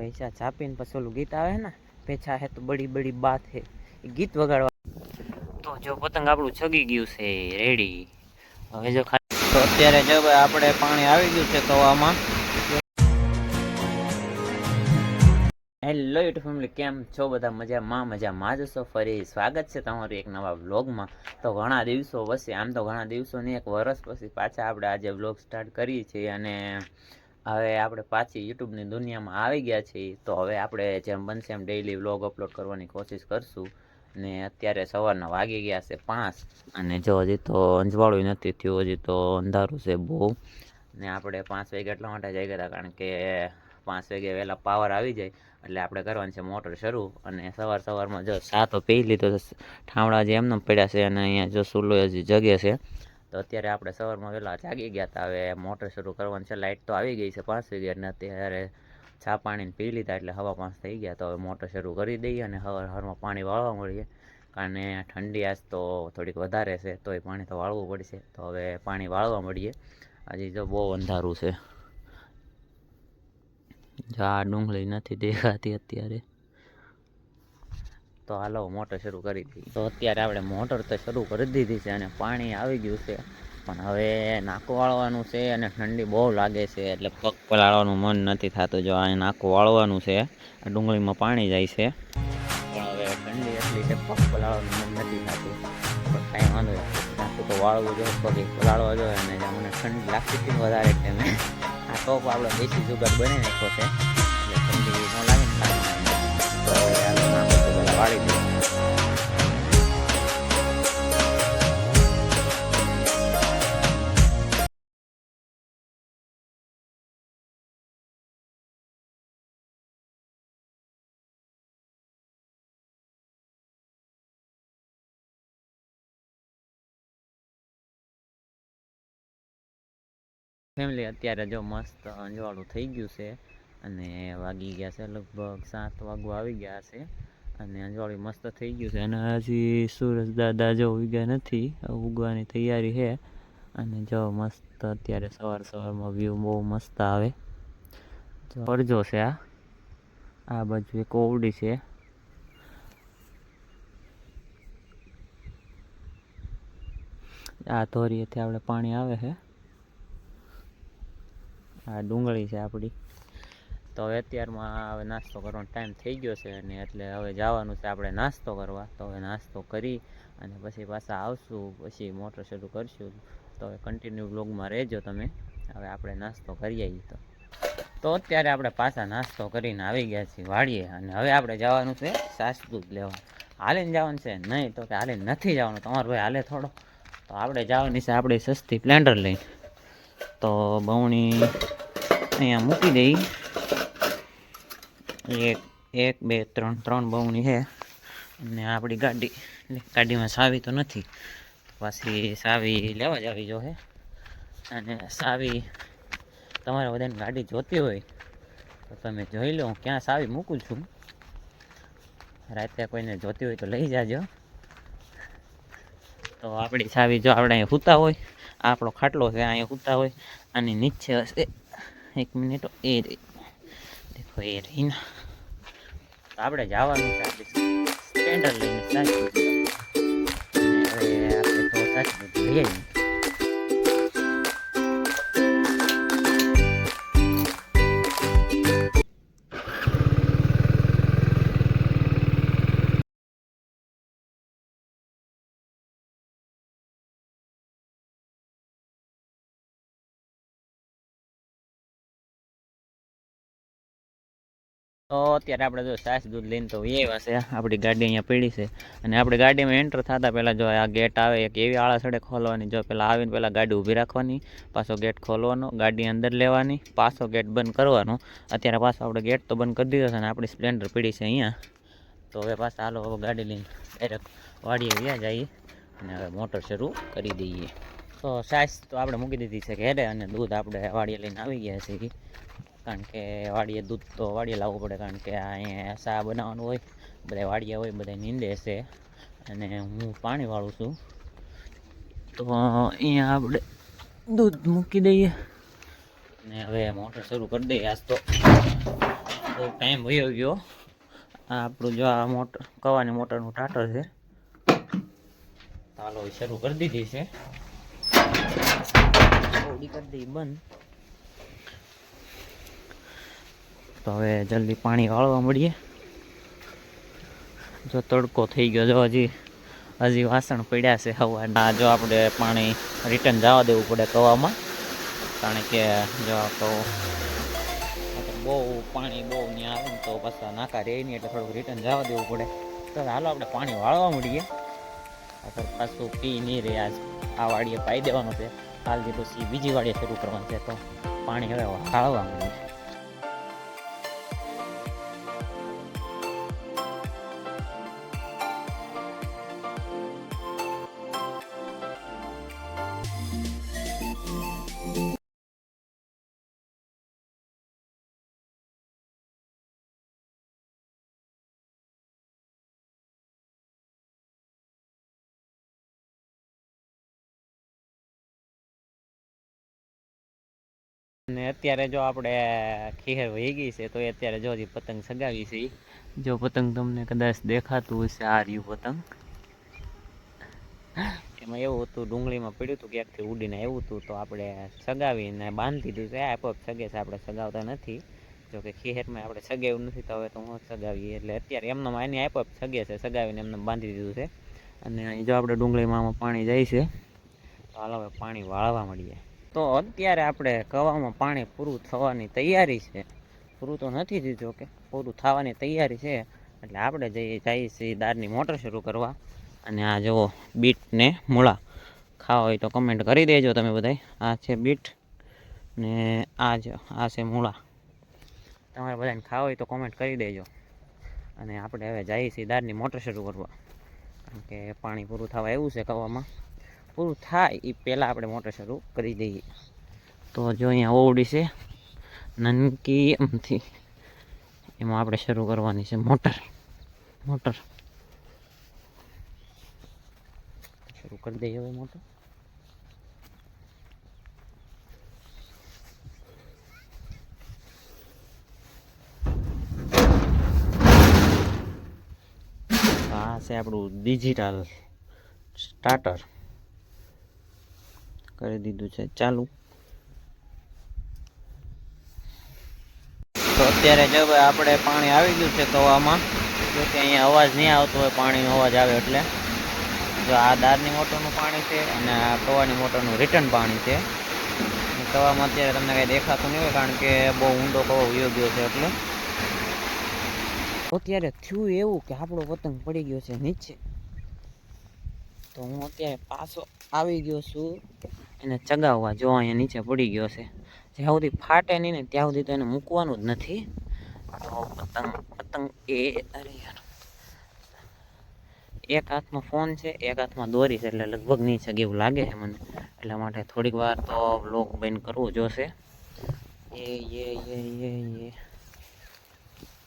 પૈસા છાપીને પછી ઓલું ગીત આવે ને પેછા હે તો બડી બડી બાત હે. એ ગીત વગાડવા. તો જો પતંગ આપણું છગી ગયું છે રેડી હવે જો તો અત્યારે જો આપણે પાણી આવી ગયું છે તવામાં હેલો યુટ્યુબ ફેમિલી કેમ છો બધા? મજામાં મજામાં જ છો? ફરી સ્વાગત છે તમારું એક નવા વ્લોગમાં. તો ઘણા દિવસો વસે આમ તો ઘણા દિવસો નહીં એક વર્ષ પછી પાછા આપણે આજે વ્લોગ સ્ટાર્ટ કરીએ છીએ અને હવે આપણે પાછી યુટ્યુબની દુનિયામાં આવી ગયા છીએ, તો હવે આપણે જેમ બનશે એમ ડેઈલી વ્લોગ અપલોડ કરવાની કોશિશ કરશું. ને અત્યારે સવારના વાગી ગયા છે પાંચ, અને જો હજી તો અંજવાળું નથી થયું, હજી તો અંધારું છે બહુ. ને આપણે પાંચ વાગે એટલા માટે જઈ ગયા કારણ કે પાંચ વાગે વહેલા પાવર આવી જાય, એટલે આપણે કરવાની છે મોટર શરૂ. અને સવાર સવારમાં જો સા તો પી લીધો ઠામડા જે એમને પડ્યા છે, અને અહીંયા જો સુલો હજી જગ્યા છે તો અત્યારે આપણે સવારમાં વહેલા જાગી ગયા હતા હવે મોટર શરૂ કરવાની છે. લાઇટ તો આવી ગઈ છે પાંચ વાગ્યા અને અત્યારે ચા પાણીને પી લીધા એટલે હવા પાંચ થઈ ગયા. તો હવે મોટર શરૂ કરી દઈએ અને હવાર હવારમાં પાણી વાળવા મળીએ. કારણ ઠંડી આજ તો થોડીક વધારે છે, તોય પાણી તો વાળવું પડશે. તો હવે પાણી વાળવા મળીએ. હજી તો બહુ અંધારું છે. જા ડુંગળી નથી દેખાતી અત્યારે. તો હાલો, મોટર શરૂ કરી દીધી તો અત્યારે આપણે મોટર તો શરૂ કરી દીધી છે અને પાણી આવી ગયું છે. પણ હવે નાકું વાળવાનું છે અને ઠંડી બહુ લાગે છે, એટલે પગ પલાળવાનું મન નથી થતું. જો આ નાકું વાળવાનું છે ડુંગળીમાં પાણી જાય છે. પણ હવે ઠંડી એટલી છે, પગ પલાળવાનું મન નથી થતું. પણ કાંઈ વાંધો નાકું તો વાળવું જોઈએ, પગ પલાળવા જોઈએ, અને મને ઠંડી લાગતી હતી વધારે એટલે આ ટોપ આપણો દેશી જુગાર બની નાખ્યો છે. વાળી દઈએ ફેમિલી અત્યારે જો મસ્ત અંજવાળું થઈ ગયું છે અને વાગી ગયા છે લગભગ સાત વાગવા આવી ગયા છે. અને અંજવાળું મસ્ત થઈ ગયું છે. અને હજી સૂરજ દાદા જો ઉગ્યા નથી ઉગવાની તૈયારી છે. અને જો મસ્ત અત્યારે સવાર સવારમાં વ્યૂ બહુ મસ્ત આવે. પડજો છે આ. આ બાજુ એક ઓવડી છે. આ ધોરીએથી આપણે પાણી આવે છે. આ ડુંગળી છે આપણી. તો હવે અત્યારમાં હવે નાસ્તો કરવાનો ટાઈમ થઈ ગયો છે અને એટલે હવે જવાનું છે આપણે નાસ્તો કરવા. તો હવે નાસ્તો કરી અને પછી પાછા આવશું, પછી મોટર શરૂ કરશું. તો હવે કન્ટિન્યુ બ્લોગમાં રહેજો તમે. હવે આપણે નાસ્તો કરી આવીએ તો. તો અત્યારે આપણે પાછા નાસ્તો કરીને આવી ગયા છીએ વાડીએ અને હવે આપણે જવાનું છે સાસ લેવા. હાલીને જવાનું છે? નહીં તો કે હાલે નથી જવાનું. તમારો ભાઈ હાલે થોડો. તો આપણે જવાની છે આપણે સસ્તી પ્લેન્ડર લઈને. તો બહુણી અહીંયા મૂકી દઈ. એક એક, બે, ત્રણ ત્રણ બહુની છે. અને આપણી ગાડી ગાડીમાં સાવી તો નથી. પાછી સાવી લેવા જ આવી જો છે અને સાવી, તમારે બધાને ગાડી જોતી હોય, તો તમે જોઈ લો, હું ક્યાં સાવી મૂકું છું. રાતે કોઈને જોતી હોય તો લઈ જાજો. તો આપણી સાવી જો આપણે અહીંયા સૂતા હોય, આપણો ખાટલો છે અહીંયા સૂતા હોય, અને નીચે હશે. એક મિનિટ, એ રહી દેખો, એ રહી ના તો આપણે જવાનું છે આપણે સ્ટેન્ડર્ડ લઈને સાચું આપણે તો સાચું લઈ તો અત્યારે આપણે જો સાસ દૂધ લઈને તો એ છે. આપણી ગાડી અહીંયા પડી છે. અને આપણે ગાડીમાં એન્ટર થતા પહેલાં જો આ ગેટ આવે, એક એવી આળા સડે ખોલવાની, જો પહેલાં આવીને પહેલાં ગાડી ઊભી રાખવાની, પાછો ગેટ ખોલવાનો, ગાડી અંદર લેવાની, પાછો ગેટ બંધ કરવાનો. અત્યારે પાછો આપણે ગેટ તો બંધ કરી દીધો છે અને આપણી સ્પ્લેન્ડર પડી છે અહીંયા. તો હવે પાછા હાલો, હવે ગાડી લઈને ડાયરેક્ટ વાડીએ વ્યા જઈએ અને હવે મોટર શરૂ કરી દઈએ. તો સાસ તો આપણે મૂકી દીધી છે ઘેરે અને દૂધ આપણે વાડીએ લઈને આવી ગયા છે કારણ કે વાડીએ દૂધ તો વાડીએ લાવવું પડે, કારણ કે અહીંયા સા બનાવવાનું હોય, બધા વાડીએ હોય, બધા નીંદે છે. અને હું પાણી વાળું છું. તો અહીંયા આપણે દૂધ મૂકી દઈએ. અને હવે મોટર શરૂ કરી દઈએ આજ તો. બહુ ટાઈમ વયો ગયો. આપણું જો આ મોટર, કવાની મોટરનું ટાટર છે. ચાલો શરૂ કરી દીધી છે. બંધ. તો હવે જલ્દી પાણી વાળવા મળીએ. જો તડકો થઈ ગયો, જો હજી હજી વાસણ પડ્યા છે હવાના. જો આપણે પાણી રિટર્ન જવા દેવું પડે કવામાં. કારણ કે જો તો બહુ પાણી બહુ ત્યાં આવે ને તો પાછા નાકા રહે નહીં, એટલે થોડુંક રિટર્ન જવા દેવું પડે. તો હાલો આપણે પાણી વાળવા મળીએ. પાછું પી નહીં રહે આજ આ વાડીએ પાઈ દેવાનું છે. કાલથી પછી બીજી વાડીએ શરૂ કરવાનું છે. તો પાણી હવે વાળવા મળીએ. ને અત્યારે જો આપણે ખીર વહી ગઈ છે, તો એ અત્યારે જો હજી પતંગ સગાવી છે. જો પતંગ તમને કદાચ દેખાતું હશે, આ રહ્યું પતંગ. એમાં એવું હતું, ડુંગળીમાં પડ્યું હતું, ક્યાંકથી ઉડીને આવ્યું હતું, તો આપણે સગાવીને બાંધી દીધું છે. આ પગ સગે છે, આપણે સગાવતા નથી. જો કે ખીહેરમાં આપણે સગાવ્યું નથી, તો હવે તો હું સગાવીએ. એટલે અત્યારે એમનો એની આપો સગે છે, સગાવીને એમને બાંધી દીધું છે. અને જો આપણે ડુંગળીમાં પાણી જાય છે, તો હાલો હવે પાણી વાળવા મળીએ તો અત્યારે આપણે કવામાં પાણી પૂરું થવાની તૈયારી છે. પૂરું તો નથી થયું કે, પૂરું થવાની તૈયારી છે. એટલે આપણે જઈએ જઈએ છીએ દાળની મોટર શરૂ કરવા. અને આ જુઓ બીટને મૂળા. ખાવા હોય તો કમેન્ટ કરી દેજો તમે બધાય. આ છે બીટ ને આ જ, આ છે મૂળા. તમારે બધાને ખાવા હોય તો કોમેન્ટ કરી દેજો. અને આપણે હવે જઈએ છીએ દાળની મોટર શરૂ કરવા. કારણ કે પાણી પૂરું થવા એવું છે કવામાં પૂરું થાય એ પહેલાં આપણે મોટર શરૂ કરી દઈએ. તો જો અહીંયા ઓવડી છે નનકી એમથી. એમાં આપણે શરૂ કરવાની છે મોટર. મોટર. શરૂ કરી દઈએ હવે મોટર. આ છે આપણું ડિજિટલ સ્ટાર્ટર કરી દીધું છે. ચાલુ. તો અત્યારે જો આપણે પાણી આવી ગયું છે તવામાં, જો કે અહીંયા અવાજ નહીં આવતો હોય, પાણીનો અવાજ આવે એટલે. જો આ દારની મોટરનું પાણી છે અને આ તવાની મોટરનું રિટર્ન પાણી છે. તવામાં અત્યારે તમને કાંઈ દેખાતું નહીં હોય, કારણ કે બહુ ઊંડો કવો વયો ગયો છે એટલે. અત્યારે થયું એવું કે આપણો પતંગ પડી ગયો છે નીચે. તો હું અત્યારે પાછો આવી ગયો છું. એને ચગાવવા જો અહીંયા નીચે પડી ગયો છે. જ્યાં સુધી ફાટે નહીં ને ત્યાં સુધી તો એને મૂકવાનું જ નથી. તો પતંગ પતંગ એ અરે યાર. એક હાથમાં ફોન છે, એક હાથમાં દોરી છે, એટલે લગભગ નહીં છે એવું લાગે છે મને. એટલા માટે થોડીક વાર તો બ્લોક બંધ કરવું જોશે. એ એ એ એ એ.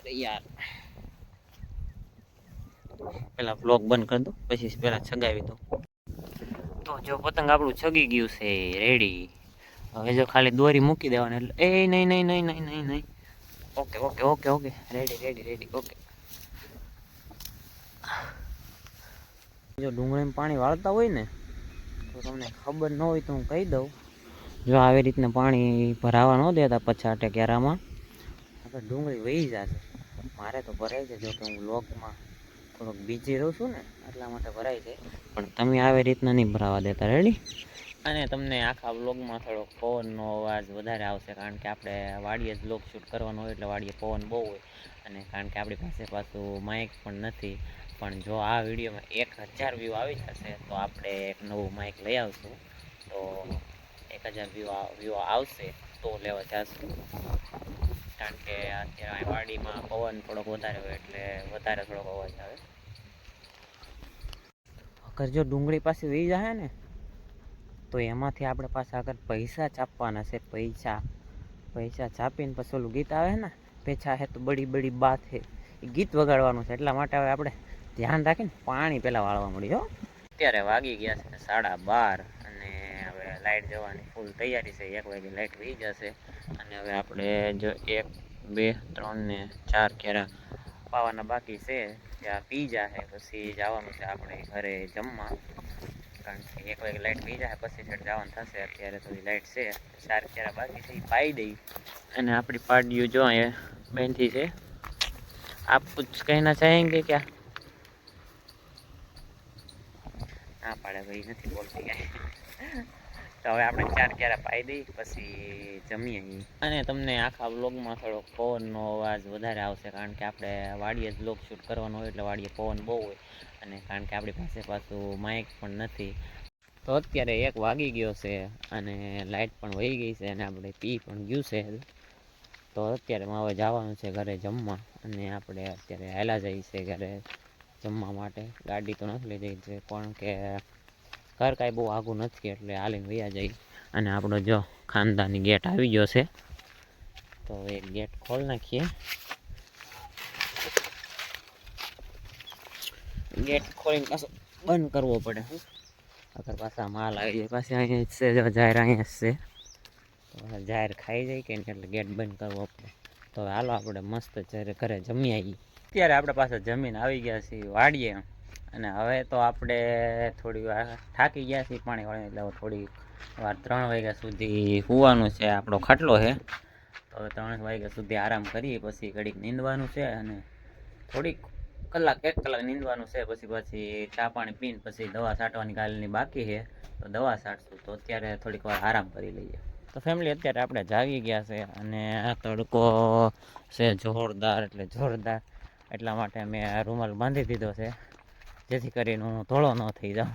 અરે યાર. પહેલાં બ્લોક બંધ કરી દો પછી પહેલાં છગાવી દો જો પતંગ આપણું છગી ગયું છે રેડી હવે જો ખાલી દોરી મૂકી દેવાની, એટલે એ નહીં નહીં નહીં નહીં નહીં નહીં okay okay okay okay. Ready ready ready okay. જો ડુંગળીમાં પાણી વાળતા હોય ને, તો તમને ખબર ન હોય તો હું કહી દઉં. જો આવી રીતના પાણી ભરાવા ન દેતા પછાટે ક્યારામાં આપણે ડુંગળી વહી જશે. મારે તો ભરાય છે જો કે હું લોકમાં થોડોક બીજી રહું છું ને, એટલા માટે ભરાય છે. પણ તમે આવી રીતના નહીં ભરાવા દેતા રેડી અને તમને આખા બ્લોગમાં થોડોક પવનનો અવાજ વધારે આવશે, કારણ કે આપણે વાડીએ જ બ્લોગ શૂટ કરવાનો હોય એટલે વાડીએ પવન બહુ હોય. અને કારણ કે આપણી પાસે પાછું માઇક પણ નથી. પણ જો આ વિડીયોમાં એક હજાર વ્યૂ આવી જશે, તો આપણે એક નવું માઇક લઈ આવશું. તો એક હજાર વ્યૂ વ્યૂ આવશે, તો લેવા જશું. કારણ કે અત્યારે વાડીમાં પવન થોડોક વધારે હોય એટલે વધારે થોડોક અવાજ આવે. અગર જો ડુંગળી પાસે વહી જાય ને તો એમાંથી આપણે પાછા આગળ પૈસા ચાપવાના છે પૈસા પૈસા છાપીને પછી ઓલું ગીત આવે ને પેછા હે તો બડી બડી બાત હે. એ ગીત વગાડવાનું છે એટલા માટે હવે આપણે ધ્યાન રાખીને પાણી પહેલાં વાળવા મળ્યું હો. અત્યારે વાગી ગયા છે સાડા બાર અને હવે લાઇટ જવાની ફૂલ તૈયારી છે એક વાગે લાઇટ વહી જશે. અને હવે આપણે જો એક, બે, ત્રણ ને ચાર કેરા પાવાના બાકી છે, ત્યાં પી જશે પછી જવાનું છે આપણે ઘરે જમવા. કારણ કે એક વાગે લાઈટ પી જાય પછી છેડ જવાનું થશે, અત્યારે તો લાઈટ છે. ચાર કેરા બાકી છે એ પાઈ દઈ. અને આપણી પાડીઓ જો અહીંયા બેનથી છે. આપ કુછ કહેના ચાહેંગે ક્યાં? ના પાડે ભાઈ નથી બોલતી કાંઈ તો હવે આપણે ચાર ક્યારે પાઈ દઈ, પછી જમીએ અને તમને આખા બ્લોગમાં થોડોક પવનનો અવાજ વધારે આવશે, કારણ કે આપણે વાડીએ જ વ્લોગ શૂટ કરવાનો હોય એટલે વાડીએ પવન બહુ હોય. અને કારણ કે આપણી પાસે પાછું માઇક પણ નથી. તો અત્યારે એક વાગી ગયો છે અને લાઇટ પણ વહી ગઈ છે અને આપણે પી પણ ગયું છે. તો અત્યારે હવે જવાનું છે ઘરે જમવા અને આપણે અત્યારે હેલા જઈએ છીએ ઘરે જમવા માટે. ગાડી તો નથી લઈ જઈ છે પણ કે ઘર કાંઈ બહુ આઘું નથી એટલે હાલીને વયા જઈ અને આપણો જો ખાનદાની ગેટ આવી ગયો છે, તો એ ગેટ ખોલ નાખીએ. ગેટ ખોલીને પાછો બંધ કરવો પડે, હું. અગર પાછા માલ આવી જાય, પાછી અહીંયા જ છે, જો જાહેર અહીંયા જ છે. તો જાહેર ખાઈ જાય કે એટલે ગેટ બંધ કરવો પડે. તો હાલો આપણે મસ્ત જ્યારે ઘરે જમી આવીએ. અત્યારે આપણે પાસે જમીન આવી ગયા છીએ, વાડીએ. અને હવે તો આપણે થોડી વાર થાકી ગયા છીએ પાણી વાળી એટલે થોડી વાર ત્રણ વાગ્યા સુધી સુવાનું છે, આપણો ખાટલો છે. તો હવે ત્રણ વાગ્યા સુધી આરામ કરીએ, પછી ઘડીક નીંદવાનું છે અને થોડીક કલાક, એક કલાક નીંદવાનું છે, પછી પછી ચા પાણી પીને પછી દવા છાંટવાની કાલની બાકી છે. તો દવા છાંટશું તો અત્યારે થોડીક વાર આરામ કરી લઈએ. તો ફેમિલી અત્યારે આપણે જાગી ગયા છે અને આ તડકો છે જોરદાર, એટલે જોરદાર. એટલા માટે મેં રૂમાલ બાંધી દીધો છે. જેથી કરીને હું ધોળો ન થઈ જાઉં.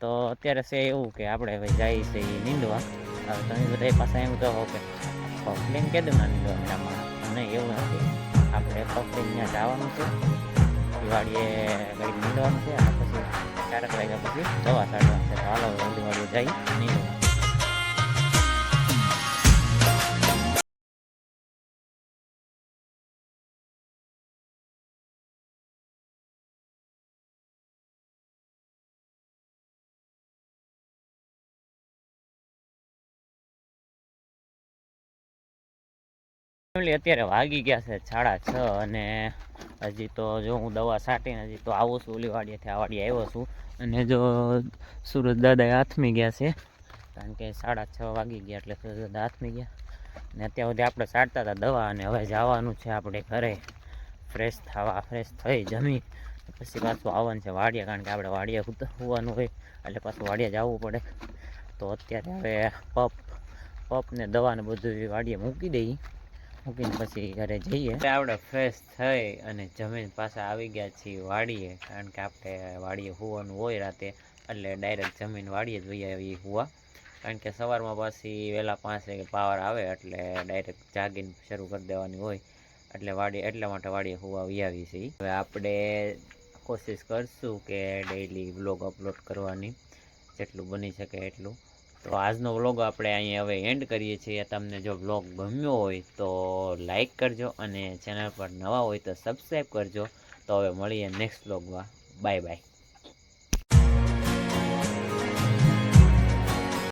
તો અત્યારે છે એવું કે આપણે ભાઈ જઈએ છે એ નીંદવા. તમે બધા પાસે એમ કહો કે પગલીને કે દઉં ના નીંદવા મેળામાં નહીં એવું નથી. આપણે પકડીને ત્યાં જવાનું છે. દિવાળીએ ઘડી નીંદવાનું છે. અને પછી ચારક વાગ્યા પછી દવા છાંટવાની છે. તો હાલો દિવાળીએ જઈ નીંદવા. અત્યારે વાગી ગયા છે સાડા છ અને હજી તો જો હું દવા છાંટીને હજી તો આવું છું ઓલી વાડીએથી આ વાડીએ આવ્યો છું. અને જો સુરત દાદા હાથમી ગયા છે, કારણ કે સાડા છ વાગી ગયા એટલે સુરજ દાદા હાથમી ગયા અને અત્યાર સુધી આપણે છાંટતા હતા દવા અને હવે જવાનું છે આપણે ઘરે. ફ્રેશ થવા ફ્રેશ થઈ જમી. પછી પાછું આવવાનું છે વાડીએ કારણ કે આપણે વાડીએ હોવાનું હોય, એટલે પાછું વાડીએ જવું પડે. તો અત્યારે હવે પપ પપ ને દવાને બધું વાડીએ મૂકી દઈએ. મૂકીને પછી ઘરે જઈએ. આપણે ફ્રેશ થઈ અને જમીન પાછા આવી ગયા છીએ વાડીએ, કારણ કે આપણે વાડીએ હોવાનું હોય રાતે, એટલે ડાયરેક્ટ જમીન વાડીએ જ વહી હોવા. કારણ કે સવારમાં પાછી વહેલા પાંચ વાગે પાવર આવે, એટલે ડાયરેક્ટ જાગીને શરૂ કરી દેવાની હોય. એટલે વાડી, એટલા માટે વાડીએ હોવા વિયાવી છીએ. હવે આપણે કોશિશ કરશું કે ડેઈલી વ્લોગ અપલોડ કરવાની, જેટલું બની શકે એટલું. તો આજનો વ્લોગ આપણે અહીંયા હવે એન્ડ કરીએ છીએ. તમને જો વ્લોગ ગમ્યો હોય તો લાઈક કરજો અને ચેનલ પર નવા હોય તો સબસ્ક્રાઈબ કરજો. તો હવે મળીએ નેક્સ્ટ વ્લોગમાં બાય બાય